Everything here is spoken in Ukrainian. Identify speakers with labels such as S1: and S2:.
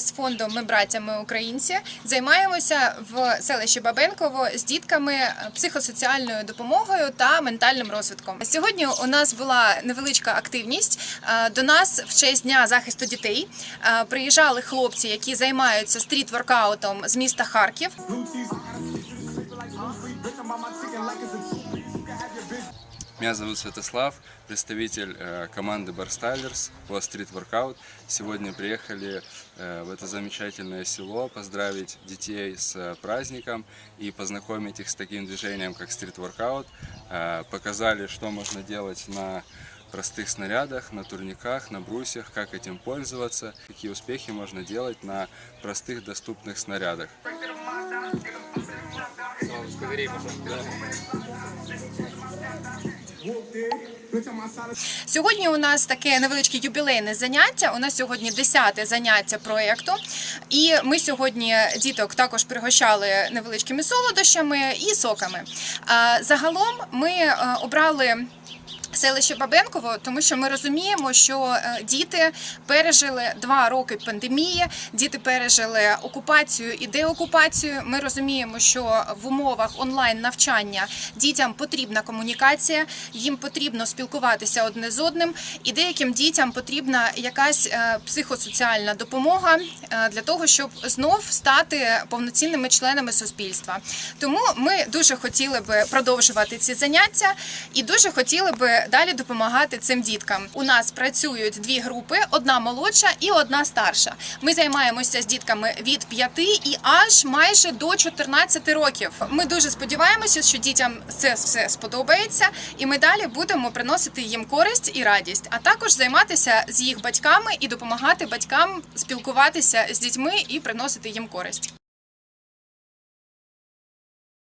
S1: з фондом Ми браття, ми українці займаємося в селищі Бабенково з дітками психосоціальною допомогою та ментальним розвитком. Сьогодні у нас була невеличка активність. Е, До нас в честь дня захисту дітей е, приїжджали хлопці, які займаються стріт-воркаутом з міста Харків.
S2: Меня зовут Святослав, представитель э, команды Barstylers по стрит-воркаут. Сегодня приехали э, в это замечательное село поздравить детей с э, праздником и познакомить их с таким движением, как стрит-воркаут. Э, Показали, что можно делать на простых снарядах, на турниках, на брусьях, как этим пользоваться, какие успехи можно делать на простых доступных снарядах.
S1: Сьогодні у нас таке невеличке юбілейне заняття. У нас сьогодні 10 заняття проєкту. І ми сьогодні діток також пригощали невеличкими солодощами і соками. Загалом ми е, обрали. Селище Бабенково, тому що ми розуміємо, що е, діти пережили два роки пандемії, діти пережили окупацію і деокупацію. Ми розуміємо, що в умовах онлайн навчання дітям потрібна комунікація, їм потрібно спілкуватися одне з одним, і деяким дітям потрібна якась е, психосоціальна допомога е, для того, щоб знов стати повноцінними членами суспільства. Тому ми дуже хотіли би продовжувати ці заняття і дуже хотіли би далі допомагати цим діткам. У нас працюють дві групи: одна молодша і одна старша. Ми займаємося з дітками від 5 і аж майже до 14 років. Ми дуже сподіваємося, що дітям це все сподобається, і ми далі будемо приносити їм користь і радість, а також займатися з їх батьками і допомагати батькам спілкуватися з дітьми і приносити їм користь.